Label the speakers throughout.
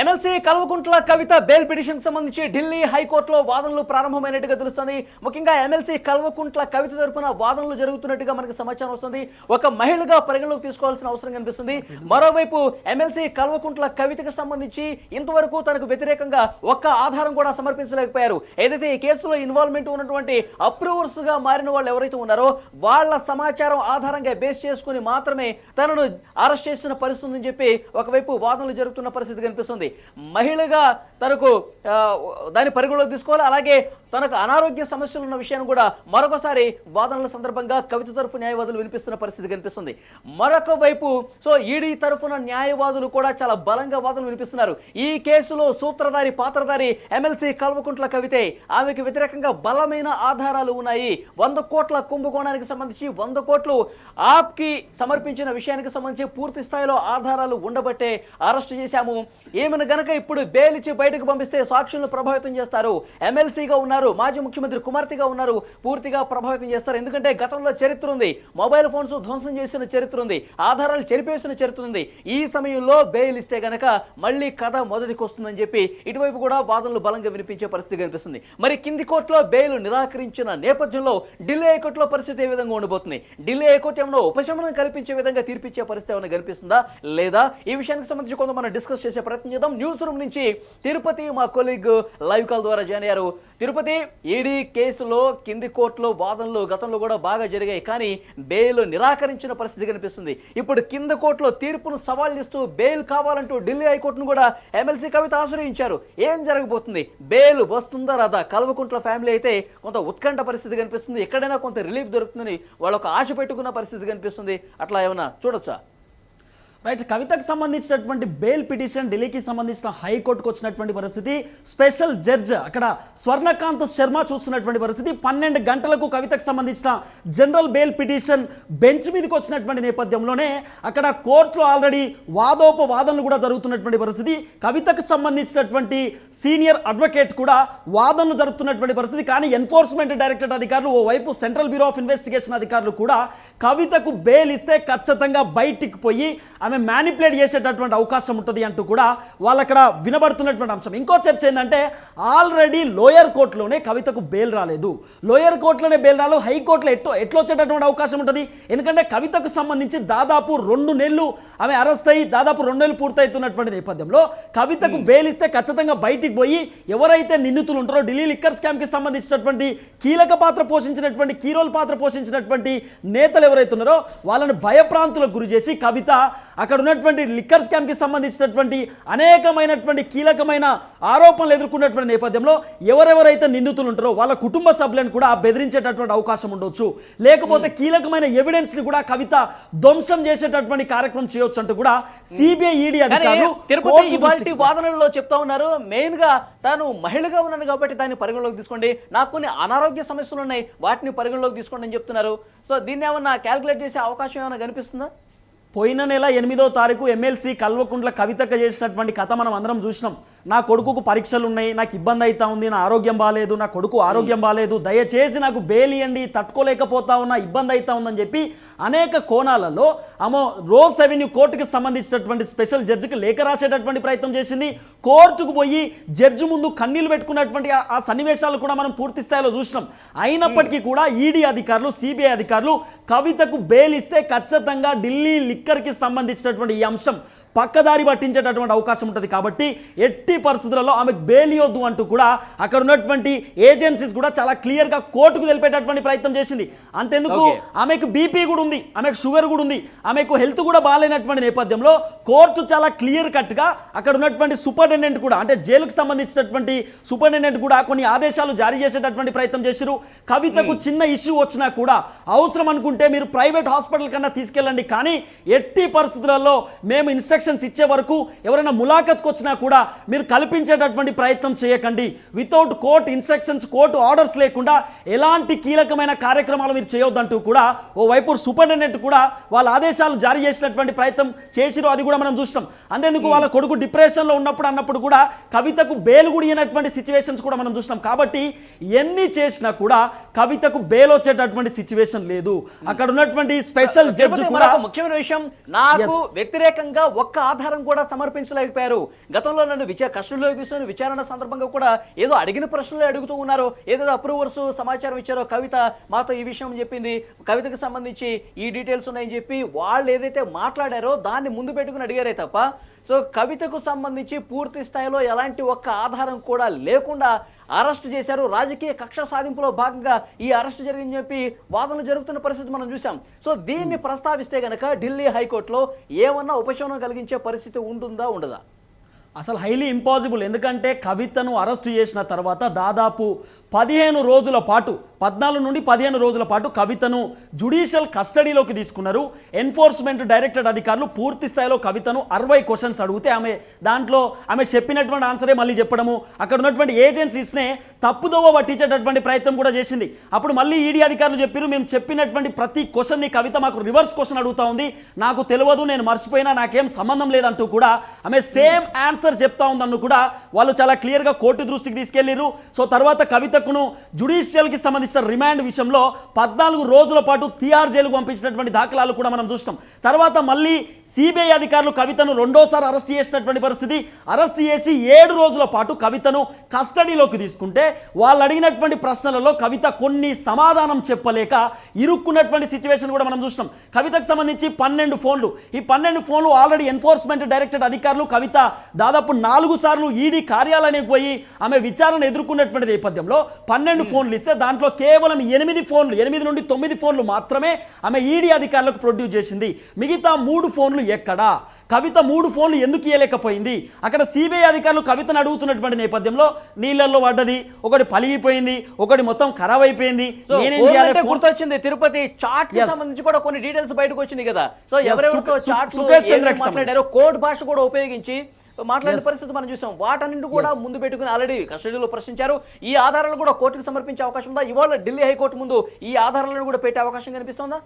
Speaker 1: MLC Kalvakuntla Kavitha bail petition సంబంధించి ఢిల్లీ హైకోర్టులో వాదనలు ప్రారంభమైనట్టుగా తెలుస్తుంది. ముఖ్యంగా ఎమ్మెల్సీ కల్వకుంట్ల కవిత తరఫున వాదనలు జరుగుతున్నట్టుగా మనకి సమాచారం వస్తుంది. ఒక మహిళగా పరిగణలోకి తీసుకోవాల్సిన అవసరం కనిపిస్తుంది. మరోవైపు ఎమ్మెల్సీ కల్వకుంట్ల కవితకు సంబంధించి ఇంతవరకు తనకు వ్యతిరేకంగా ఒక్క ఆధారం కూడా సమర్పించలేకపోయారు. ఏదైతే ఈ కేసులో ఇన్వాల్వ్మెంట్ ఉన్నటువంటి అప్రూవర్స్గా మారిన వాళ్ళు ఎవరైతే ఉన్నారో వాళ్ళ సమాచారం ఆధారంగా బేస్ చేసుకుని మాత్రమే తనను అరెస్ట్ చేసిన పరిస్థితి చెప్పి ఒకవైపు వాదనలు జరుగుతున్న పరిస్థితి కనిపిస్తుంది. మహిళగా తనకు దాని పరిగణలోకి తీసుకోవాలి. అలాగే తనకు అనారోగ్య సమస్యలు ఉన్న విషయాన్ని కూడా మరొకసారి వాదనల సందర్భంగా కవిత తరపు న్యాయవాదులు వినిపిస్తున్న పరిస్థితి కనిపిస్తుంది. మరొక వైపు సో ఈడీ తరపున న్యాయవాదులు కూడా చాలా బలంగా వాదనలు వినిపిస్తున్నారు. ఈ కేసులో సూత్రధారి పాత్రధారి ఎమ్మెల్సీ కల్వకుంట్ల కవితే ఆమెకు వ్యతిరేకంగా బలమైన ఆధారాలు ఉన్నాయి. వంద కోట్ల కుంభకోణానికి సంబంధించి వంద కోట్లు ఆప్కి సమర్పించిన విషయానికి సంబంధించి పూర్తి స్థాయిలో ఆధారాలు ఉండబట్టే అరెస్ట్ చేశాము. ఏమి ఏమైనా గనక ఇప్పుడు బెయిల్ ఇచ్చి బయటకు పంపిస్తే సాక్షులను ప్రభావితం చేస్తారు. ఎమ్మెల్సీగా ఉన్నారు మాజీ ముఖ్యమంత్రి కుమార్తెగా ఉన్నారు పూర్తిగా ప్రభావితం చేస్తారు. ఎందుకంటే గతంలో చరిత్ర ఉంది. మొబైల్ ఫోన్స్ ధ్వంసం చేసిన చరిత్ర ఉంది. ఆధారాలు చెరిపేసిన చరిత్ర ఉంది. ఈ సమయంలో బెయిల్ ఇస్తే గనక మళ్ళీ కథ మొదటికి వస్తుందని చెప్పి ఇటువైపు కూడా వాదనలు బలంగా వినిపించే పరిస్థితి కనిపిస్తుంది. మరి కింది కోర్టులో బెయిల్ నిరాకరించిన నేపథ్యంలో ఢిల్లీ హైకోర్టులో పరిస్థితి ఏ విధంగా ఉండబోతుంది? ఢిల్లీ హైకోర్టు ఏమైనా ఉపశమనం కల్పించే విధంగా తీర్పిచ్చే పరిస్థితి ఏమైనా కనిపిస్తుందా? లేదా ఈ విషయానికి సంబంధించి కొంత మనం డిస్కస్ చేసే ప్రయత్నం క్రితం న్యూస్ రూమ్ నుంచి తిరుపతి మా కొలీగ్ లైవ్ కాల్ ద్వారా జాయిన్ అయ్యారు. తిరుపతి ఈడీ కేసులో కింది కోర్టులో వాదనలు గతంలో కూడా బాగా జరిగాయి. కానీ బెయిల్ నిరాకరించిన పరిస్థితి కనిపిస్తుంది. ఇప్పుడు కింద కోర్టులో తీర్పును సవాల్ చేస్తూ బెయిల్ కావాలంటూ ఢిల్లీ హైకోర్టును కూడా ఎమ్మెల్సీ కవిత ఆశ్రయించారు. ఏం జరగబోతుంది? బెయిల్ వస్తుందా రాదా? కల్వకుంట్ల ఫ్యామిలీ అయితే కొంత ఉత్కంఠ పరిస్థితి కనిపిస్తుంది. ఎక్కడైనా కొంత రిలీఫ్ దొరుకుతుందని వాళ్ళు ఒక ఆశ పెట్టుకున్న పరిస్థితి కనిపిస్తుంది. అట్లా ఏమైనా చూడొచ్చా?
Speaker 2: రైట్ కవితకు సంబంధించినటువంటి బెయిల్ పిటిషన్ ఢిల్లీకి సంబంధించిన హైకోర్టుకు వచ్చినటువంటి పరిస్థితి స్పెషల్ జడ్జ్ అక్కడ స్వర్ణకాంత్ శర్మ చూస్తున్నటువంటి పరిస్థితి పన్నెండు గంటలకు కవితకు సంబంధించిన జనరల్ బెయిల్ పిటిషన్ బెంచ్ మీదకి వచ్చినటువంటి నేపథ్యంలోనే అక్కడ కోర్టులో ఆల్రెడీ వాదోపవాదనలు కూడా జరుగుతున్నటువంటి పరిస్థితి కవితకు సంబంధించినటువంటి సీనియర్ అడ్వకేట్ కూడా వాదనలు జరుపుతున్నటువంటి పరిస్థితి కానీ ఎన్ఫోర్స్మెంట్ డైరెక్టరేట్ అధికారులు ఓవైపు సెంట్రల్ బ్యూరో ఆఫ్ ఇన్వెస్టిగేషన్ అధికారులు కూడా కవితకు బెయిల్ ఇస్తే ఖచ్చితంగా బయటికి పోయి ఆమె మ్యానిపులేట్ చేసేటటువంటి అవకాశం ఉంటుంది అంటూ కూడా వాళ్ళు అక్కడ వినబడుతున్నటువంటి అంశం. ఇంకో చర్చ ఏంటంటే ఆల్రెడీ లోయర్ కోర్టులోనే కవితకు బెయిల్ రాలేదు. లోయర్ కోర్టులోనే బెయిల్ రాలేదు. హైకోర్టులో ఎట్లా ఎట్లా వచ్చేటటువంటి అవకాశం ఉంటుంది. ఎందుకంటే కవితకు సంబంధించి దాదాపు రెండు నెలలు ఆమె అరెస్ట్ అయ్యి దాదాపు రెండు నెలలు పూర్తవుతున్నటువంటి నేపథ్యంలో కవితకు బెయిల్ ఇస్తే ఖచ్చితంగా బయటికి పోయి ఎవరైతే నిందితులు ఉంటారో ఢిల్లీ లిక్కర్ స్కామ్కి సంబంధించినటువంటి కీలక పాత్ర పోషించినటువంటి కీరోల్ పాత్ర పోషించినటువంటి నేతలు ఎవరైతే ఉన్నారో వాళ్ళని భయప్రాంతులకు గురి చేసి కవిత అక్కడ ఉన్నటువంటి లిక్కర్ స్కామ్కి సంబంధించినటువంటి అనేకమైనటువంటి కీలకమైన ఆరోపణలు ఎదుర్కొన్నటువంటి నేపథ్యంలో ఎవరెవరైతే నిందితులు ఉంటారో వాళ్ళ కుటుంబ సభ్యులను కూడా బెదిరించేటటువంటి అవకాశం ఉండొచ్చు. లేకపోతే కీలకమైన ఎవిడెన్స్ని కూడా కవిత ధ్వంసం చేసేటటువంటి కార్యక్రమం చేయొచ్చు అంటూ కూడా సిబిఐ ఈడీ
Speaker 1: కానీ
Speaker 2: అధికారులు
Speaker 1: వాదనల్లో చెప్తా ఉన్నారు. మెయిన్గా తాను మహిళగా ఉన్నాను కాబట్టి దాన్ని పరిగణలోకి తీసుకోండి. నాకు కొన్ని అనారోగ్య సమస్యలు ఉన్నాయి. వాటిని పరిగణలోకి తీసుకోండి అని చెప్తున్నారు. సో దీన్ని ఏమన్నా క్యాల్కులేట్ చేసే అవకాశం ఏమైనా కనిపిస్తుందా?
Speaker 2: పోయిన నెల ఎనిమిదో తారీఖు ఎమ్మెల్సీ కల్వకుంట్ల కవిత చేసినటువంటి కథ మనం అందరం చూసినాం. నా కొడుకుకు పరీక్షలు ఉన్నాయి నాకు ఇబ్బంది అవుతా ఉంది నా ఆరోగ్యం బాగాలేదు నా కొడుకు ఆరోగ్యం బాగాలేదు దయచేసి నాకు బేలియండి ఇవ్వండి తట్టుకోలేకపోతా ఉన్నా ఇబ్బంది అవుతా ఉందని చెప్పి అనేక కోణాలలో ఆమె రోజ్ అవెన్యూ కోర్టుకి సంబంధించినటువంటి స్పెషల్ జడ్జికి లేఖ రాసేటటువంటి ప్రయత్నం చేసింది. కోర్టుకు పోయి జడ్జి ముందు కన్నీళ్ళు పెట్టుకున్నటువంటి ఆ- ఆ సన్నివేశాలు కూడా మనం పూర్తి స్థాయిలో చూసినాం. అయినప్పటికీ కూడా ఈడీ అధికారులు సిబిఐ అధికారులు కవితకు బెయిల్ ఇస్తే ఖచ్చితంగా ఢిల్లీ స్పీకర్కి సంబంధించినటువంటి ఈ అంశం పక్కదారి పట్టించేటటువంటి అవకాశం ఉంటుంది కాబట్టి ఎట్టి పరిస్థితులలో ఆమెకు బెయిల్ ఇవ్వద్దు అంటూ కూడా అక్కడ ఉన్నటువంటి ఏజెన్సీస్ కూడా చాలా క్లియర్గా కోర్టుకు తెలిపేటటువంటి ప్రయత్నం చేసింది. అంతెందుకు. ఆమెకు బీపీ కూడా ఉంది ఆమెకు షుగర్ కూడా ఉంది ఆమెకు హెల్త్ కూడా బాగాలేనటువంటి నేపథ్యంలో కోర్టు చాలా క్లియర్ కట్గా అక్కడ ఉన్నటువంటి సూపరింటెండెంట్ కూడా అంటే జైలుకు సంబంధించినటువంటి సూపరింటెండెంట్ కూడా కొన్ని ఆదేశాలు జారీ చేసేటటువంటి ప్రయత్నం చేశారు కవితకు చిన్న ఇష్యూ వచ్చినా కూడా అవసరం అనుకుంటే మీరు ప్రైవేట్ హాస్పిటల్ కన్నా తీసుకెళ్ళండి. కానీ ఎట్టి పరిస్థితులలో మేము ఇన్స్ట్రక్షన్ ఇంజెక్షన్స్ ఇచ్చే వరకు ఎవరైనా ములాఖత్కి వచ్చినా కూడా మీరు కల్పించేటటువంటి ప్రయత్నం చేయకండి. Without court instructions court orders లేకుండా ఎలాంటి కీలకమైన కార్యక్రమాలు మీరు చేయొద్దంటూ కూడా ఓవైపు సూపరింటెండెంట్ కూడా వాళ్ళ ఆదేశాలు జారీ చేసినటువంటి ప్రయత్నం చేసిరో అది కూడా మనం చూస్తాం. అంతేందుకు వాళ్ళ కొడుకు డిప్రెషన్లో ఉన్నప్పుడు అన్నప్పుడు కూడా కవితకు బేలు కూడా ఇవ్వనటువంటి సిచ్యువేషన్స్ కూడా మనం చూస్తాం. కాబట్టి ఎన్ని చేసినా కూడా కవితకు బేల్ వచ్చేటటువంటి సిచ్యువేషన్ లేదు. అక్కడ ఉన్నటువంటి స్పెషల్ జడ్జి కూడా
Speaker 1: ముఖ్యమైన విషయం నాకు. వ్యతిరేకంగా ఒక్క ఆధారం కూడా సమర్పించలేకపోయారు. గతంలో నన్ను విచార కస్టడీలోకి తీసుకుని విచారణ సందర్భంగా కూడా ఏదో అడిగిన ప్రశ్నలు అడుగుతూ ఉన్నారు. ఏదో అప్రూవర్స్ సమాచారం ఇచ్చారో కవిత మాతో ఈ విషయం చెప్పింది. కవితకు సంబంధించి ఈ డీటెయిల్స్ ఉన్నాయని చెప్పి వాళ్ళు ఏదైతే మాట్లాడారో దాన్ని ముందు పెట్టుకుని అడిగారే తప్ప సో కవితకు సంబంధించి పూర్తి స్థాయిలో ఎలాంటి ఒక్క ఆధారం కూడా లేకుండా అరెస్ట్ చేశారు. రాజకీయ కక్ష సాధింపులో భాగంగా ఈ అరెస్ట్ జరిగిందని చెప్పి వాదనలు జరుగుతున్న పరిస్థితి మనం చూసాం సో దీన్ని ప్రస్తావిస్తే గనక ఢిల్లీ హైకోర్టులో ఏమన్నా ఉపశమనం కలిగించే పరిస్థితి ఉంటుందా ఉండదా?
Speaker 2: అసలు హైలీ ఇంపాసిబుల్. ఎందుకంటే కవితను అరెస్ట్ చేసిన తర్వాత దాదాపు పదిహేను రోజుల పాటు పద్నాలుగు నుండి పదిహేను రోజుల పాటు కవితను జుడిషియల్ కస్టడీలోకి తీసుకున్నారు. ఎన్ఫోర్స్మెంట్ డైరెక్టరేట్ అధికారులు పూర్తి స్థాయిలో కవితను అరవై క్వశ్చన్స్ అడిగితే ఆమె దాంట్లో ఆమె చెప్పినటువంటి ఆన్సరే మళ్ళీ చెప్పడము. అక్కడ ఉన్నటువంటి ఏజెన్సీస్నే తప్పుదోవ పట్టించేటటువంటి ప్రయత్నం కూడా చేసింది. అప్పుడు మళ్ళీ ఈడీ అధికారులు చెప్పారు మేము చెప్పినటువంటి ప్రతి క్వశ్చన్ని కవిత మాకు రివర్స్ క్వశ్చన్ అడుగుతా ఉంది. నాకు తెలియదు నేను మర్చిపోయినా నాకేం సంబంధం లేదంటూ కూడా ఆమె సేమ్ ఆన్సర్ చెప్తా ఉందన్ను కూడా వాళ్ళు చాలా క్లియర్గా కోర్టు దృష్టికి తీసుకెళ్ళిరు సో తర్వాత కవితకును జుడిషియల్కి సంబంధించిన రిమాండ్ విషయంలో పద్నాలుగు రోజుల పాటు తిహార్ జైలుకు పంపించినటువంటి దాఖలాలు కూడా మనం చూస్తాం తర్వాత మళ్ళీ సిబిఐ అధికారులు కవితను రెండోసారి అరెస్ట్ చేసినటువంటి పరిస్థితి. అరెస్ట్ చేసి ఏడు రోజుల పాటు కవితను కస్టడీలోకి తీసుకుంటే వాళ్ళు అడిగినటువంటి ప్రశ్నలలో కవిత కొన్ని సమాధానం చెప్పలేక ఇరుక్కున్నటువంటి సిచ్యువేషన్ కూడా మనం చూసినాం. కవితకు సంబంధించి పన్నెండు ఫోన్లు. ఈ పన్నెండు ఫోన్లు ఆల్రెడీ ఎన్ఫోర్స్మెంట్ డైరెక్టరేట్ అధికారులు కవిత దాదాపు నాలుగు సార్లు ఈడీ కార్యాలయానికి పోయి ఆమె విచారణ ఎదుర్కొన్నటువంటి నేపథ్యంలో పన్నెండు ఫోన్లు ఇస్తే దాంట్లో కేవలం ఎనిమిది ఫోన్లు ఎనిమిది నుండి తొమ్మిది ఫోన్లు మాత్రమే ఆమె ఈడీ అధికారులకు ప్రొడ్యూస్ చేసింది. మిగతా మూడు ఫోన్లు ఎక్కడా? కవిత మూడు ఫోన్లు ఎందుకు ఇవ్వలేకపోయింది అక్కడ సిబిఐ అధికారులు కవితను అడుగుతున్నటువంటి నేపథ్యంలో నీళ్ళల్లో పడ్డది. ఒకటి పలిగిపోయింది ఒకటి మొత్తం ఖరాబ్ అయిపోయింది. నేనేం చేయాలి?
Speaker 1: గుర్తొచ్చింది. తిరుపతి చాట్. సంబంధించి కూడా కొన్ని డీటెయిల్స్ బయటకు వచ్చింది కదా. సో ఎవరెవరితో చాట్ కోడ్ భాష కూడా ఉపయోగించి మాట్లాడిన. పరిస్థితి మనం చూసాం వాటన్నింటి కూడా. ముందు పెట్టుకుని ఆల్రెడీ కస్టడీలో ప్రశ్నించారు ఈ ఆధారాలు కూడా కోర్టుకు సమర్పించే అవకాశం ఉందా ఇవాళ ఢిల్లీ హైకోర్టు ముందు ఈ ఆధారాలను కూడా పెట్టే అవకాశం కనిపిస్తోందా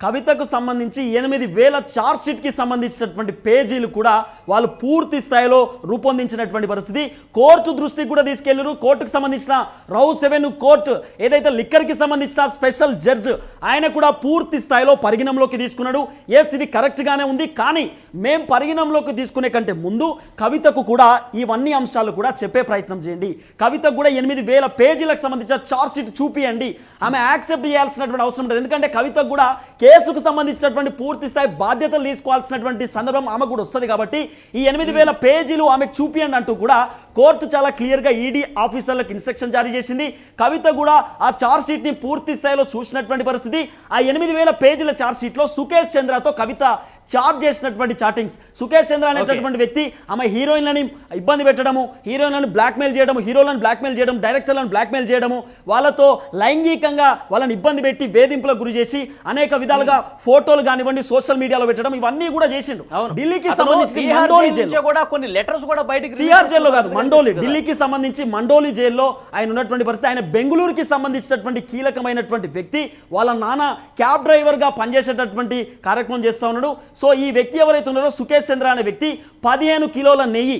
Speaker 2: కవితకు సంబంధించి ఎనిమిది వేల చార్జ్షీట్కి సంబంధించినటువంటి పేజీలు కూడా వాళ్ళు పూర్తి స్థాయిలో రూపొందించినటువంటి పరిస్థితి. కోర్టు దృష్టికి కూడా తీసుకెళ్ళారు కోర్టుకు సంబంధించిన రౌ సెవెన్ కోర్టు ఏదైతే లిక్కర్కి సంబంధించిన స్పెషల్ జడ్జ్ ఆయన కూడా పూర్తి స్థాయిలో పరిగణంలోకి తీసుకున్నాడు. ఎస్ ఇది కరెక్ట్గానే ఉంది. కానీ మేం పరిగణంలోకి తీసుకునే కంటే ముందు కవితకు కూడా ఇవన్నీ అంశాలు కూడా చెప్పే ప్రయత్నం చేయండి. కవితకు కూడా ఎనిమిది వేల పేజీలకు సంబంధించిన చార్జ్షీట్ చూపియండి. ఆమె యాక్సెప్ట్ చేయాల్సినటువంటి అవసరం ఉంటుంది ఎందుకంటే కవితకు కూడా కేసుకు సంబంధించినటువంటి పూర్తి స్థాయి బాధ్యతలు తీసుకోవాల్సినటువంటి సందర్భం ఆమె కూడా వస్తుంది కాబట్టి ఈ ఎనిమిది వేల పేజీలు ఆమెకు చూపియండి అంటూ కూడా కోర్టు చాలా క్లియర్గా ఈడీ ఆఫీసర్లకు ఇన్స్ట్రక్షన్ జారీ చేసింది. కవిత కూడా ఆ చార్జ్ షీట్ని పూర్తి స్థాయిలో చూసినటువంటి పరిస్థితి. ఆ ఎనిమిది వేల పేజీల చార్జ్ షీట్లో సుకేష్ చంద్రతో కవిత చార్జ్ చేసినటువంటి చాటింగ్స్. సుకేష్ చంద్ర అనేటటువంటి వ్యక్తి ఆమె హీరోయిన్లని ఇబ్బంది పెట్టడము హీరోయిన్లను బ్లాక్మెయిల్ చేయడము హీరోలను బ్లాక్మెయిల్ చేయడం డైరెక్టర్లను బ్లాక్మెయిల్ చేయడము వాళ్ళతో లైంగికంగా వాళ్ళని ఇబ్బంది పెట్టి వేధింపులకు గురి చేసి అనేక విధాలుగా ఫోటోలు కానివ్వండి సోషల్ మీడియాలో పెట్టడం ఇవన్నీ కూడా చేసిండు. ఢిల్లీకి సంబంధించి మండోలి
Speaker 1: జైలు కూడా కొన్ని లెటర్స్ కూడా బయటికి
Speaker 2: టిఆర్ జైల్లో కాదు మండోలి. ఢిల్లీకి సంబంధించి మండోలి జైల్లో ఆయన ఉన్నటువంటి పరిస్థితి. ఆయన బెంగళూరుకి సంబంధించినటువంటి కీలకమైనటువంటి వ్యక్తి. వాళ్ళ నాన్న క్యాబ్ డ్రైవర్గా పనిచేసేటటువంటి కార్యక్రమం చేస్తా ఉన్నాడు. సో ఈ వ్యక్తి ఎవరైతే ఉన్నారో సుకేష్ చంద్ర అనే వ్యక్తి పదిహేను కిలోల నెయ్యి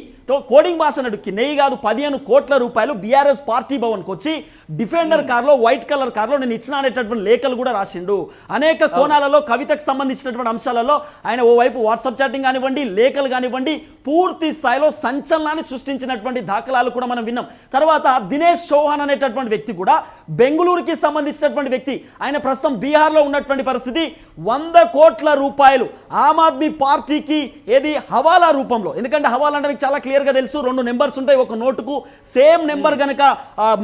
Speaker 2: కోడింగ్ భాష నడుక్కి నెయ్యి కాదు పదిహేను కోట్ల రూపాయలు బీఆర్ఎస్ పార్టీ భవన్కి వచ్చి డిఫెండర్ కార్లో వైట్ కలర్ కార్లో నేను ఇచ్చిన అనేటటువంటి లేఖలు కూడా రాసిండు. అనేక కోణాలలో కవితకు సంబంధించినటువంటి అంశాలలో ఆయన ఓవైపు వాట్సాప్ చాటింగ్ కానివ్వండి లేఖలు కానివ్వండి పూర్తి స్థాయిలో సంచలనాన్ని సృష్టించినటువంటి దాఖలాలు కూడా మనం విన్నాం. తర్వాత దినేష్ చౌహాన్ అనేటటువంటి వ్యక్తి కూడా బెంగళూరుకి సంబంధించినటువంటి వ్యక్తి. ఆయన ప్రస్తుతం బీహార్లో ఉన్నటువంటి పరిస్థితి వంద కోట్ల రూపాయలు ఆమ్ ఆద్మీ పార్టీకి ఏది హవాలా రూపంలో. ఎందుకంటే హవాలా అంటే మీకు చాలా క్లియర్ క్లియర్గా తెలుసు. రెండు నెంబర్స్ ఉంటాయి ఒక నోటుకు. సేమ్ నెంబర్ గనక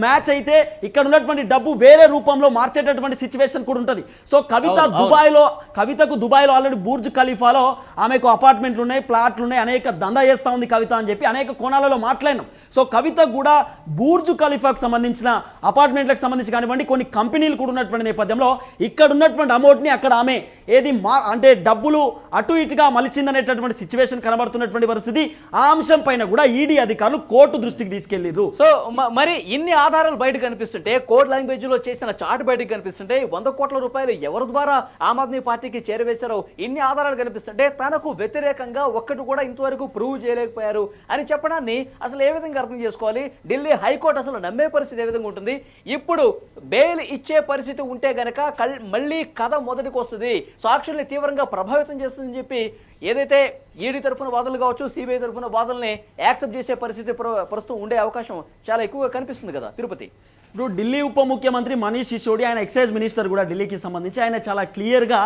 Speaker 2: మ్యాచ్ అయితే ఇక్కడ ఉన్నటువంటి డబ్బు వేరే రూపంలో మార్చేటటువంటి సిచ్యువేషన్ కూడా ఉంటుంది. సో కవిత
Speaker 1: అవును, అవును.
Speaker 2: దుబాయ్లో కవితకు దుబాయ్లో ఆల్రెడీ బూర్జ్ ఖలీఫాలో ఆమెకు అపార్ట్మెంట్లు ఉన్నాయి ప్లాట్లు ఉన్నాయి అనేక దందా చేస్తా ఉంది కవిత అని చెప్పి అనేక కోణాలలో మాట్లాడినాం. సో కవిత కూడా బూర్జ్ ఖలీఫాకు సంబంధించిన అపార్ట్మెంట్లకు సంబంధించి కానివ్వండి కొన్ని కంపెనీలు కూడా ఉన్నటువంటి నేపథ్యంలో ఇక్కడ ఉన్నటువంటి అమౌంట్ని అక్కడ ఆమె ఏది మా అంటే డబ్బులు అటు ఇటుగా మలిచిందనేటటువంటి సిచ్యువేషన్ కనబడుతున్నటువంటి పరిస్థితి. ఆ అంశం పైన కూడా ఈడీ అధికారులు కోర్టు దృష్టికి తీసుకెళ్ళిరు
Speaker 1: సో మరి ఇన్ని ఆధారాలు బయటకు కనిపిస్తుంటే కోర్ట్ లాంగ్వేజ్లో చేసిన చాట్ బయటకు కనిపిస్తుంటే వంద కోట్ల రూపాయలు ఎవరి ద్వారా ఆమ్ ఆద్మీ పార్టీకి చేరవేశారో ఇన్ని ఆధారాలు కనిపిస్తుంటే తనకు వ్యతిరేకంగా ఒక్కటి కూడా ఇంతవరకు ప్రూవ్ చేయలేకపోయారు అని చెప్పడాన్ని అసలు ఏ విధంగా అర్థం చేసుకోవాలి? ఢిల్లీ హైకోర్టు అసలు నమ్మే పరిస్థితి ఏ విధంగా ఉంటుంది? ఇప్పుడు బెయిల్ ఇచ్చే పరిస్థితి ఉంటే గనక మళ్ళీ కథ మొదటికి వస్తుంది సాక్షుల్ని తీవ్రంగా ప్రభావితం చేస్తుందని చెప్పి ఏదైతే ఈడీ తరఫున వాదనలు కావచ్చు సిబిఐ తరఫున వాదనల్ని యాక్సెప్ట్ చేసే పరిస్థితి ప్ర- ప్రస్తుతం ఉండే అవకాశం చాలా ఎక్కువగా కనిపిస్తుంది కదా తిరుపతి?
Speaker 2: ఇప్పుడు ఢిల్లీ ఉప ముఖ్యమంత్రి మనీష్ సిసోడి ఆయన ఎక్సైజ్ మినిస్టర్ కూడా ఢిల్లీకి సంబంధించి ఆయన చాలా క్లియర్గా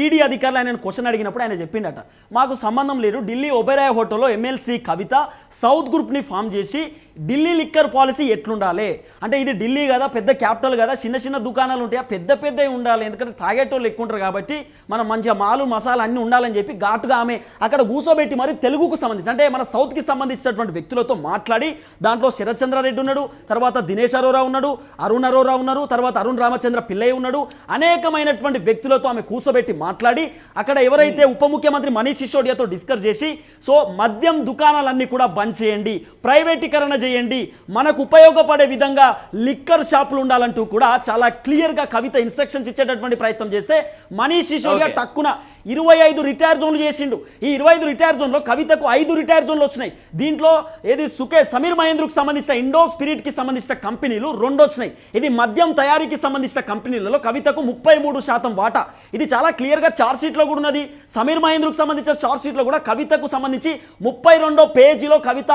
Speaker 2: ఈడీ అధికారులు ఆయన క్వశ్చన్ అడిగినప్పుడు ఆయన చెప్పిండట. మాకు సంబంధం లేదు ఢిల్లీ ఒబెరాయ్ హోటల్లో ఎమ్మెల్సీ కవిత సౌత్ గ్రూప్ని ఫామ్ చేసి ఢిల్లీ లిక్కర్ పాలసీ ఎట్లుండాలి? అంటే ఇది ఢిల్లీ కదా పెద్ద క్యాపిటల్ కదా చిన్న చిన్న దుకాణాలు ఉంటాయా? పెద్ద పెద్దవి ఉండాలి ఎందుకంటే తాగేటోళ్ళు ఎక్కువ ఉంటారు కాబట్టి మనం మంచిగా మాలు మసాలా అన్నీ ఉండాలని చెప్పి ఘాటుగా ఆమె అక్కడ కూర్చోబెట్టి మరి తెలుగుకు సంబంధించి అంటే మన సౌత్కి సంబంధించినటువంటి వ్యక్తులతో మాట్లాడి దాంట్లో శరత్ చంద్రారెడ్డి ఉన్నాడు తర్వాత దినేష్ అరోరా ఉన్నాడు అరుణ్ అరోరా ఉన్నారు తర్వాత అరుణ్ రామచంద్ర పిల్లయ్య ఉన్నాడు. అనేకమైనటువంటి వ్యక్తులతో ఆమె కూర్చోబెట్టి మాట్లాడి అక్కడ ఎవరైతే ఉప ముఖ్యమంత్రి మనీష్ సిసోడియాతో డిస్కస్ చేసి సో మద్యం దుకాణాలన్నీ కూడా బంద్ చేయండి ప్రైవేటీకరణ చేయండి మనకు ఉపయోగపడే విధంగా లిక్కర్ షాపులు ఉండాలంటూ కూడా చాలా క్లియర్గా కవిత ఇన్స్ట్రక్షన్స్ ఇచ్చేటటువంటి ప్రయత్నం చేస్తే మనీష్ సిసోడియా. టక్కున ఇరవై ఐదు రిటైర్ జోన్లు చేసిండు. ఈ ఇరవై ఐదు రిటైర్ జోన్లో కవితకు ఐదు రిటైర్ జోన్లు వచ్చినాయి. దీంట్లో ఏది సుకే సమీర్ మహేంద్రకు సంబంధించిన ఇండో స్పిరిట్కి సంబంధించిన కంపెనీలు రెండు వచ్చినాయి ఇది మద్యం తయారీకి సంబంధించిన కంపెనీలలో కవితకు ముప్పై మూడు శాతం వాటా. ఇది చాలా క్లియర్గా చార్జ్ షీట్లో కూడా ఉన్నది. సమీర్ మహేంద్రకు సంబంధించిన చార్జ్ షీట్లో కూడా కవితకు సంబంధించి ముప్పై రెండో పేజీలో కవిత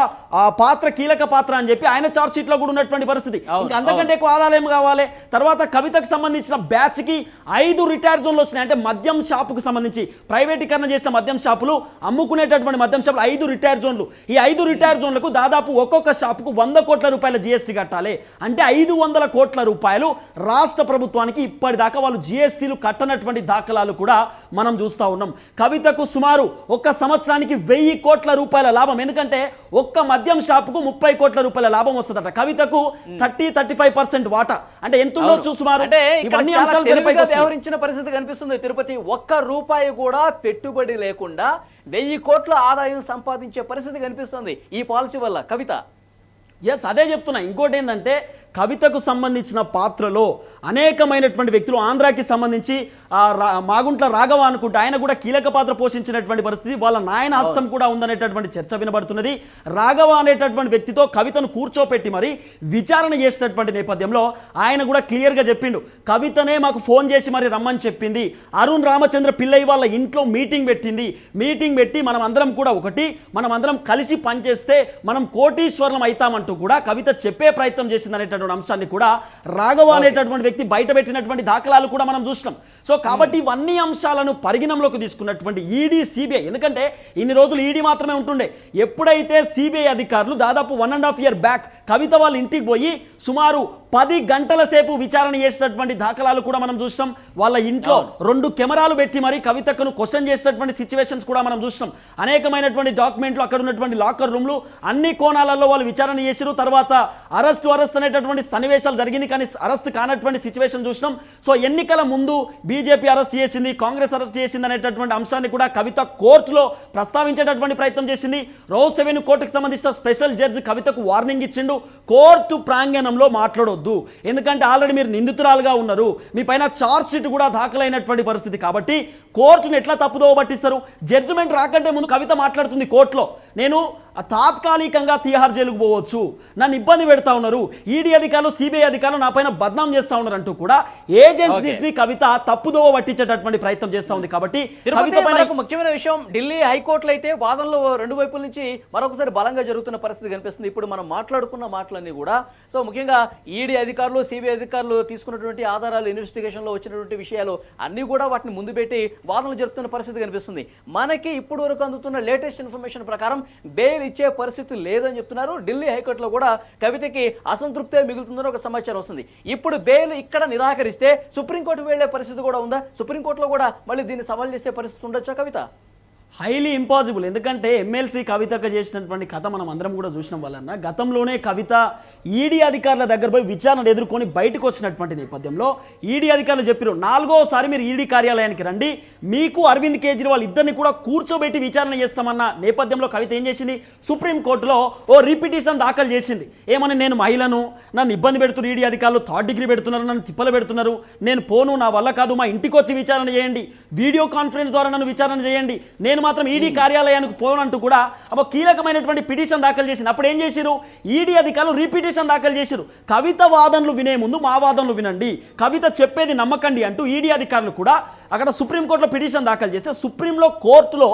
Speaker 2: పాత్ర కీలక పాత్ర అని చెప్పి ఆయన చార్జ్ షీట్లో కూడా ఉన్నటువంటి పరిస్థితి. ఇంకా అంతకంటే ఎక్కువ ఆదాయం కావాలి. తర్వాత కవితకు సంబంధించిన బ్యాచ్కి ఐదు రిటైర్ జోన్లు వచ్చినాయి. అంటే మద్యం షాపుకు సంబంధించి ప్రైవేటీకరణ చేసిన మద్యం షాపులు అమ్ముకునేటటువంటి మద్యం షాపులు ఐదు రిటైర్ జోన్లు. ఈ ఐదు రిటైర్ జోన్లకు దాదాపు ఒక్కొక్క షాపుకు వంద కోట్ల రూపాయల జిఎస్టీ కట్టాలి. అంటే ఐదు వందల కోట్ల రూపాయలు రాష్ట్ర ప్రభుత్వానికి ఇప్పటిదాకా వాళ్ళు జిఎస్టీలు కట్టనటువంటి దాఖలాలు కూడా మనం చూస్తూ ఉన్నాం. కవితకు సుమారు ఒక్క సంవత్సరానికి వెయ్యి కోట్ల రూపాయల లాభం. ఎందుకంటే ఒక్క మద్యం షాపుకు ముప్పై కోట్ల రూపాయల లాభం వస్తుందట. కవితకు థర్టీ థర్టీ ఫైవ్ పర్సెంట్ వాటా. అంటే ఎంత ఉండొచ్చు సుమారు ఇవన్నీ అంశాలు.
Speaker 1: వ్యవహరించిన పరిస్థితి కనిపిస్తుంది తిరుపతి. ఒక్క రూపాయి కూడా పెట్టుబడి లేకుండా వెయ్యి కోట్ల ఆదాయం సంపాదించే పరిస్థితి కనిపిస్తుంది ఈ పాలసీ వల్ల. కవిత.
Speaker 2: ఎస్ అదే చెప్తున్నా. ఇంకోటి ఏంటంటే కవితకు సంబంధించిన పాత్రలో అనేకమైనటువంటి వ్యక్తులు ఆంధ్రాకి సంబంధించి ఆ, రా- మాగుంట్ల రాఘవ అనుకుంటే ఆయన కూడా కీలక పాత్ర పోషించినటువంటి పరిస్థితి వాళ్ళ నాయన హస్తం కూడా ఉందనేటటువంటి చర్చ వినబడుతున్నది. రాఘవ అనేటటువంటి వ్యక్తితో కవితను కూర్చోపెట్టి మరి విచారణ చేసినటువంటి నేపథ్యంలో ఆయన కూడా క్లియర్గా చెప్పిండు. కవితనే మాకు ఫోన్ చేసి మరి రమ్మని చెప్పింది. అరుణ్ రామచంద్ర పిల్లయ్య వాళ్ళ ఇంట్లో మీటింగ్ పెట్టింది. మీటింగ్ పెట్టి మనం అందరం కూడా ఒకటి మనం అందరం కలిసి పనిచేస్తే మనం కోటీశ్వరం అవుతామంటూ కూడా కవిత చెప్పే ప్రయత్నం చేసింది అనేటటువంటి అంశాన్ని కూడా రాఘవ అనేటటువంటి వ్యక్తి బయట పెట్టినటువంటి దాఖలాలు కూడా మనం చూసినాం. సో కాబట్టి ఇవన్నీ అంశాలను పరిగణంలోకి తీసుకున్నటువంటి ఈడీ సిబిఐ. ఎందుకంటే ఇన్ని రోజులు ఈడీ మాత్రమే ఉంటుండే. ఎప్పుడైతే సిబిఐ అధికారులు దాదాపు one and half year back Kavitha వాళ్ళ ఇంటికి పోయి సుమారు పది గంటల సేపు విచారణ చేసినటువంటి దాఖలాలు కూడా మనం చూసినాం వాళ్ళ ఇంట్లో రెండు కెమెరాలు పెట్టి మరి కవితకు క్వశ్చన్ చేసినటువంటి సిచ్యువేషన్స్ కూడా మనం చూసినాం అనేకమైనటువంటి డాక్యుమెంట్లు అక్కడ ఉన్నటువంటి లాకర్ రూమ్లు అన్ని కోణాలలో వాళ్ళు విచారణ చేసిరు తర్వాత అరెస్ట్ అరెస్ట్ అనేటటువంటి సన్నివేశాలు జరిగింది కానీ అరెస్ట్ కానటువంటి సిచ్యువేషన్ చూసినాం. సో ఎన్నికల ముందు బీజేపీ అరెస్ట్ చేసింది కాంగ్రెస్ అరెస్ట్ చేసింది అనేటటువంటి అంశాన్ని కూడా కవిత కోర్టులో ప్రస్తావించేటటువంటి ప్రయత్నం చేసింది. రోజ్ సెవెన్ కోర్టుకు సంబంధించిన స్పెషల్ జడ్జి కవితకు వార్నింగ్ ఇచ్చిండు. కోర్టు ప్రాంగణంలో మాట్లాడొద్దు. ఎందుకంటే ఆల్రెడీ మీరు నిందితురాలుగా ఉన్నారు. మీ పైన చార్జ్ షీట్ కూడా దాఖలైనటువంటి పరిస్థితి కాబట్టి కోర్టును ఎట్లా తప్పుదోవ పట్టిస్తారు జడ్జిమెంట్ రాకంటే ముందు కవిత మాట్లాడుతుంది కోర్టులో. నేను తాత్కాలికంగా తిహార్ జైలుకు పోవచ్చు. నన్ను ఇబ్బంది పెడతా ఉన్నారు. ఈడీ అధికారులు సిబిఐ అధికారులు నా పైన బద్నాం చేస్తా ఉన్నారు అంటూ కూడా ఏజెన్సీస్ని కవిత తప్పుదోవ పట్టించేటటువంటి ప్రయత్నం చేస్తా ఉంది కాబట్టి కవిత పైన
Speaker 1: ముఖ్యమైన విషయం ఢిల్లీ హైకోర్టులో అయితే వాదనలు రెండు వైపుల నుంచి మరొకసారి బలంగా జరుగుతున్న పరిస్థితి కనిపిస్తుంది. ఇప్పుడు మనం మాట్లాడుకున్న మాటలన్నీ కూడా. సో ముఖ్యంగా ఈడీ ఈడీ అధికారులు సిబిఐ అధికారులు తీసుకున్నటువంటి ఆధారాలు ఇన్వెస్టిగేషన్లో వచ్చినటువంటి విషయాలు అన్నీ కూడా వాటిని ముందు పెట్టి వాదనలు జరుపుతున్న పరిస్థితి కనిపిస్తుంది. మనకి ఇప్పుడు వరకు అందుతున్న లేటెస్ట్ ఇన్ఫర్మేషన్ ప్రకారం బెయిల్ ఇచ్చే పరిస్థితి లేదని చెప్తున్నారు. ఢిల్లీ హైకోర్టులో కూడా కవితకి అసంతృప్తే మిగులుతుందని ఒక సమాచారం వస్తుంది. ఇప్పుడు బెయిల్ ఇక్కడ నిరాకరిస్తే సుప్రీంకోర్టు వెళ్ళే పరిస్థితి కూడా ఉందా? సుప్రీంకోర్టులో కూడా మళ్ళీ దీన్ని సవాల్ చేసే పరిస్థితి ఉండొచ్చా కవిత?
Speaker 2: హైలీ ఇంపాసిబుల్ ఎందుకంటే ఎమ్మెల్సీ కవితకు చేసినటువంటి కథ మనం అందరం కూడా చూసిన వలన గతంలోనే కవిత ఈడీ అధికారుల దగ్గర పోయి విచారణ ఎదుర్కొని బయటకు వచ్చినటువంటి నేపథ్యంలో ఈడీ అధికారులు చెప్పారు నాలుగోసారి మీరు ఈడీ కార్యాలయానికి రండి. మీకు అరవింద్ కేజ్రీవాల్ ఇద్దరిని కూడా కూర్చోబెట్టి విచారణ చేస్తామన్న నేపథ్యంలో కవిత ఏం చేసింది? సుప్రీంకోర్టులో ఓ రిపిటిషన్ దాఖలు చేసింది. ఏమని నేను మహిళను నన్ను ఇబ్బంది పెడుతున్నారు ఈడీ అధికారులు థర్డ్ డిగ్రీ పెడుతున్నారు నన్ను తిప్పలు పెడుతున్నారు. నేను పోను నా వల్ల కాదు మా ఇంటికి వచ్చి విచారణ చేయండి. వీడియో కాన్ఫరెన్స్ ద్వారా నన్ను విచారణ చేయండి. నేను మాత్రం ఈడీ కార్యాలయానికి పోనంటూ కూడా అప్పుడు కీలకమైనటువంటి పిటిషన్ దాఖలు చేసింది. అప్పుడు ఏం చేసిరు ఈడీ అధికారులు రీపిటిషన్ దాఖలు చేసిరు కవిత వాదనలు వినే ముందు మా వాదనలు వినండి. కవిత చెప్పేది నమ్మకండి అంటూ ఈడీ అధికారులు కూడా అక్కడ సుప్రీంకోర్టులో పిటిషన్ దాఖలు చేస్తే సుప్రీంలో కోర్టులో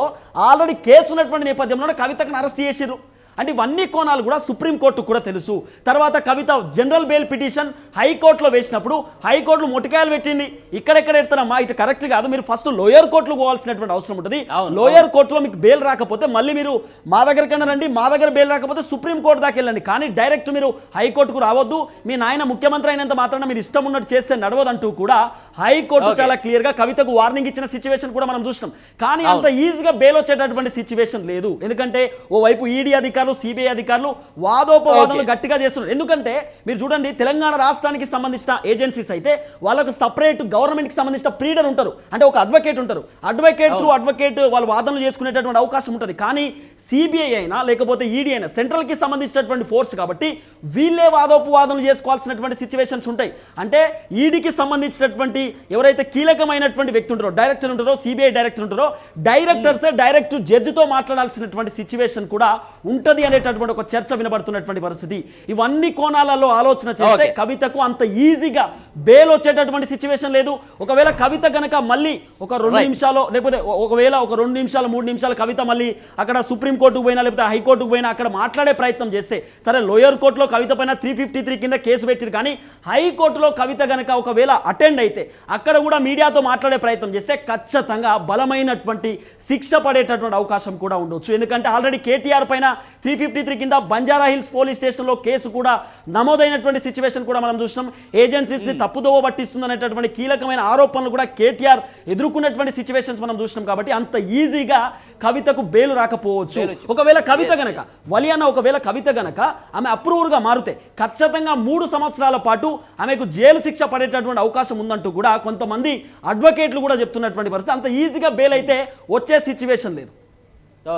Speaker 2: ఆల్రెడీ కేసు ఉన్నటువంటి నేపథ్యంలో కవితకు అరెస్ట్ చేసిరు అంటే ఇవన్నీ కోణాలు కూడా సుప్రీంకోర్టు కూడా తెలుసు. తర్వాత కవిత జనరల్ బెయిల్ పిటిషన్ హైకోర్టులో వేసినప్పుడు హైకోర్టులో మొటికాయలు పెట్టింది. ఇక్కడెక్కడ ఎడతారమ్మా ఇటు కరెక్ట్ కాదు. మీరు ఫస్ట్ లోయర్ కోర్టులో పోవాల్సినటువంటి అవసరం ఉంటుంది. లోయర్ కోర్టులో మీకు బెయిల్ రాకపోతే మళ్ళీ మీరు మా దగ్గర కన్నా రండి. మా దగ్గర బెయిల్ రాకపోతే సుప్రీం కోర్టు దాకా వెళ్ళండి. కానీ డైరెక్ట్ మీరు హైకోర్టుకు రావద్దు. మీ నాయన ముఖ్యమంత్రి అయినంత మాత్రాన మీరు ఇష్టం ఉన్నట్టు చేస్తే నడవదంటూ కూడా హైకోర్టు. చాలా క్లియర్గా కవితకు వార్నింగ్ ఇచ్చిన సిచ్యువేషన్ కూడా మనం చూసినాం. కానీ అంత ఈజీగా బెయిల్ వచ్చేటటువంటి సిచ్యువేషన్ లేదు. ఎందుకంటే ఓవైపు ఈడీ అధికారులు సిబిఐ అధికారులు వాదోపవాదాలు. గట్టిగా చేస్తున్నారు. ఎందుకంటే మీరు చూడండి తెలంగాణ రాష్ట్రానికి సంబంధించిన ఏజెన్సీస్ అయితే వాళ్ళకు సపరేట్ గవర్నమెంట్కి సంబంధించిన ప్రీడర్ ఉంటారు. అంటే ఒక అడ్వకేట్ ఉంటారు. అడ్వకేట్ త్రూ అడ్వకేట్ వాళ్ళు వాదనలు చేసుకునేటటువంటి అవకాశం ఉంటుంది. కానీ సిబిఐ అయినా లేకపోతే ఈడీ అయినా సెంట్రల్కి సంబంధించినటువంటి ఫోర్స్ కాబట్టి వీళ్ళే వాదోపవాదనలు చేసుకోవాల్సినటువంటి సిచ్యువేషన్స్ ఉంటాయి. అంటే ఈడీకి సంబంధించినటువంటి ఎవరైతే కీలకమైనటువంటి వ్యక్తి ఉంటారో డైరెక్టర్ ఉంటారో సిబిఐ డైరెక్టర్ ఉంటారో డైరెక్టర్సే డైరెక్ట్ జడ్జితో మాట్లాడాల్సినటువంటి సిచ్యువేషన్ కూడా ఉంటది. అనేటటువంటి ఒక చర్చ వినబడుతున్నటువంటి పరిస్థితి ఇవన్నీ కోణాలలో ఆలోచన చేస్తే. కవితకు అంత ఈజీగా బెయిల్ వచ్చేటటువంటి సిచ్యువేషన్ లేదు ఒకవేళ కవిత గనక మళ్ళీ ఒక రెండు. నిమిషాలు లేకపోతే ఒకవేళ ఒక రెండు నిమిషాలు మూడు నిమిషాలు కవిత మళ్ళీ అక్కడ సుప్రీం కోర్టుకు పోయినా లేకపోతే హైకోర్టుకు పోయినా అక్కడ మాట్లాడే ప్రయత్నం చేస్తే సరే లోయర్ కోర్టులో కవిత పైన త్రీ ఫిఫ్టీ త్రీ కింద కేసు పెట్టిరు కానీ హైకోర్టులో కవిత గనక ఒకవేళ అటెండ్ అయితే అక్కడ కూడా మీడియాతో మాట్లాడే ప్రయత్నం చేస్తే ఖచ్చితంగా బలమైనటువంటి శిక్ష పడేటటువంటి అవకాశం కూడా ఉండొచ్చు ఎందుకంటే ఆల్రెడీ కేటీఆర్ పైన త్రీ ఫిఫ్టీ త్రీ కింద బంజారా హిల్స్ పోలీస్ స్టేషన్లో కేసు కూడా నమోదైనటువంటి సిచ్యువేషన్ కూడా మనం చూసినాం. ఏజెన్సీస్ని తప్పుదోవ పట్టిస్తుంది అనేటటువంటి కీలకమైన ఆరోపణలు కూడా కేటీఆర్ ఎదుర్కొన్నటువంటి సిచ్యువేషన్స్ మనం చూసినాం కాబట్టి అంత ఈజీగా కవితకు బెయిల్ రాకపోవచ్చు. ఒకవేళ కవిత గనక వలియాన ఒకవేళ కవిత గనక ఆమె అప్రూవర్గా మారితే ఖచ్చితంగా మూడు సంవత్సరాల పాటు ఆమెకు జైలు శిక్ష పడేటటువంటి అవకాశం ఉందంటూ కూడా కొంతమంది అడ్వకేట్లు కూడా చెప్తున్నటువంటి పరిస్థితి. అంత ఈజీగా బెయిల్ అయితే వచ్చే సిచ్యువేషన్ లేదు.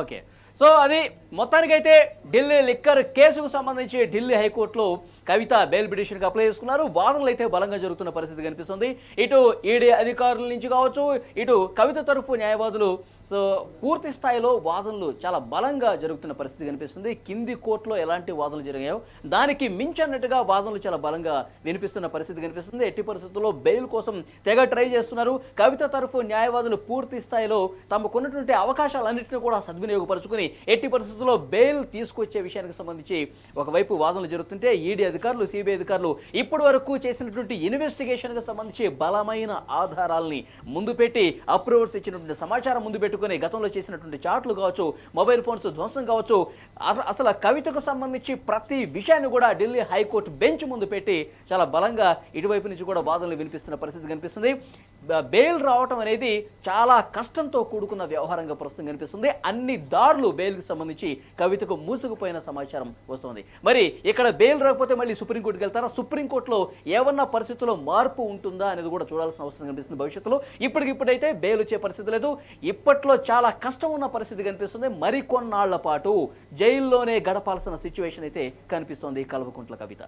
Speaker 1: ఓకే. సో అది మొత్తానికైతే ఢిల్లీ లిక్కర్ కేసుకు సంబంధించి ఢిల్లీ హైకోర్టులో కవిత బెయిల్ పిటిషన్కి అప్లై చేసుకున్నారు. వాదనలు అయితే బలంగా జరుగుతున్న పరిస్థితి కనిపిస్తుంది. ఇటు ఈడీ అధికారుల నుంచి కావచ్చు ఇటు కవిత తరఫు న్యాయవాదులు సో పూర్తి స్థాయిలో వాదనలు చాలా బలంగా జరుగుతున్న పరిస్థితి కనిపిస్తుంది. కింది కోర్టులో ఎలాంటి వాదనలు జరిగాయో దానికి మించన్నట్టుగా వాదనలు చాలా బలంగా వినిపిస్తున్న పరిస్థితి కనిపిస్తుంది. ఎట్టి పరిస్థితుల్లో బెయిల్ కోసం తెగ ట్రై చేస్తున్నారు. కవిత తరఫు న్యాయవాదులు పూర్తి స్థాయిలో తమకున్నటువంటి అవకాశాలన్నింటినీ కూడా సద్వినియోగపరుచుకుని ఎట్టి పరిస్థితుల్లో బెయిల్ తీసుకొచ్చే విషయానికి సంబంధించి ఒకవైపు వాదనలు జరుగుతుంటే ఈడీ అధికారులు సిబిఐ అధికారులు ఇప్పటి వరకు చేసినటువంటి ఇన్వెస్టిగేషన్కి సంబంధించి బలమైన ఆధారాలని ముందు పెట్టి అప్రూవర్స్ ఇచ్చినటువంటి సమాచారం ముందు పెట్టుకుని గతంలో చేసినటువంటి చాట్లు కావచ్చు మొబైల్ ఫోన్స్ ధ్వంసం కావచ్చు అసలు కవితకు సంబంధించి ప్రతి విషయాన్ని కూడా ఢిల్లీ హైకోర్టు బెంచ్ ముందు పెట్టి చాలా బలంగా ఇటువైపు నుంచి కూడా వాదనలు వినిపిస్తున్న పరిస్థితి కనిపిస్తుంది. బెయిల్ రావటం అనేది చాలా కష్టంతో కూడుకున్న వ్యవహారంగా ప్రస్తుతం కనిపిస్తుంది. అన్ని దారులు బెయిల్కి సంబంధించి కవితకు మూసుకుపోయిన సమాచారం వస్తుంది. మరి ఇక్కడ బెయిల్ రాకపోతే మళ్ళీ సుప్రీంకోర్టుకి వెళ్తారా? సుప్రీంకోర్టులో ఏమన్నా పరిస్థితుల్లో మార్పు ఉంటుందా అనేది కూడా చూడాల్సిన అవసరం కనిపిస్తుంది భవిష్యత్తులో. ఇప్పటికిప్పుడైతే బెయిల్ వచ్చే పరిస్థితి లేదు. ఇప్పట్లో చాలా కష్టం ఉన్న పరిస్థితి కనిపిస్తుంది. మరికొన్నాళ్ళ పాటు జైల్లోనే గడపాల్సిన సిచ్యువేషన్ అయితే కనిపిస్తోంది కల్వకుంట్ల కవిత.